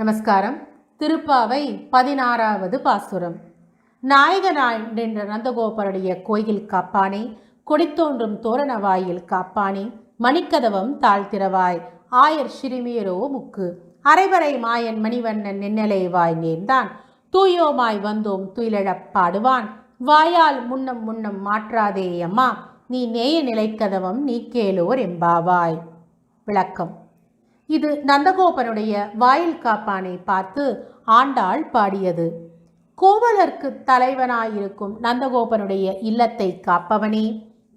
நமஸ்காரம். திருப்பாவை பதினாறாவது பாசுரம். நாயகனாய் நின்ற நந்தகோபருடைய கோயில் காப்பானே கொடித்தோன்றும் தோரண வாயில் காப்பானே மணிக்கதவம் தாழ்த்திரவாய் ஆயர் சிறுமியரோ முக்கு. அரைவரை மாயன் மணிவண்ணன் நின்னலை வாய் நேர்ந்தான். தூயோமாய் வந்தோம் துயிலழப் பாடுவான். வாயால் முன்னம் முன்னம் மாற்றாதே அம்மா நீ நேய நிலைக்கதவம் நீ கேளோர் எம்பாவாய். விளக்கம். இது நந்தகோபனுடைய வாயில் காப்பானை பார்த்து ஆண்டாள் பாடியது. கோவலர்க்கு தலைவனாயிருக்கும் நந்தகோபனுடைய இல்லத்தை காப்பவனே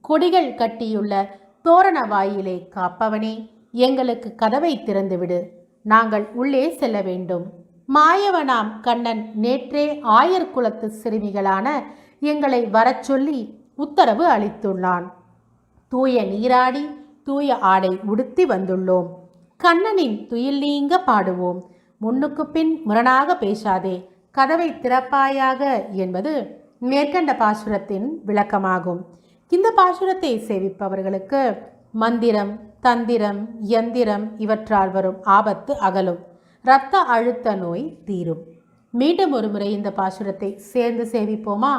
கொடிகள் கட்டியுள்ள தோரண வாயிலை காப்பவனே எங்களுக்கு கதவை திறந்துவிடு நாங்கள் உள்ளே செல்ல வேண்டும். மாயவனாம் கண்ணன் நேற்றே ஆயர் குலத்து சிறுமிகளான எங்களை வரச் சொல்லி உத்தரவு அளித்துள்ளான். தூய நீராடி தூய ஆடை உடுத்தி வந்துள்ளோம். கண்ணனின் துயில் நீங்க பாடுவோம். முன்னுக்கு பின் முரணாக பேசாதே. கதவை திறப்பாயாக என்பது மேற்கண்ட பாசுரத்தின் விளக்கமாகும். இந்த பாசுரத்தை சேவிப்பவர்களுக்கு மந்திரம் தந்திரம் யந்திரம் இவற்றால் வரும் ஆபத்து அகலும். இரத்த அழுத்த நோய் தீரும். மீண்டும் ஒரு முறை இந்த பாசுரத்தை சேர்ந்து சேவிப்போமா?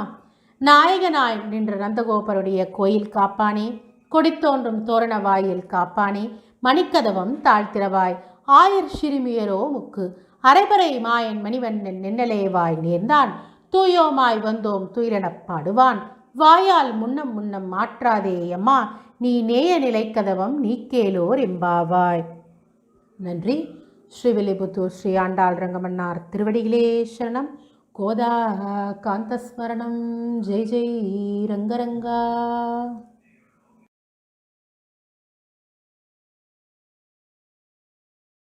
நாயகனாய் நின்ற நந்தகோபருடைய கோயில் காப்பானே. கொடித்தோன்றும் தோரண வாயில் காப்பானே மணிக்கதவம் தாழ்த்திரவாய் ஆயர் சிறுமியரோ முக்கு அரைபறை மாயன் மணிவண்ணன் நின்னலேவாய் நேர்ந்தான். தூயோமாய் வந்தோம் துயிலெனப் பாடுவான். வாயால் முன்னம் முன்னம் மாற்றாதே அம்மா நீ நேய நிலைக்கதவம் நீ கேளோர் எம்பாவாய். நன்றி. ஸ்ரீவில்லிபுத்தூர் ஸ்ரீ ஆண்டாள் ரங்கமன்னார் திருவடிகளே சரணம். கோதா காந்தஸ்மரணம். ஜெய் ஜெய் ரங்கரங்கா.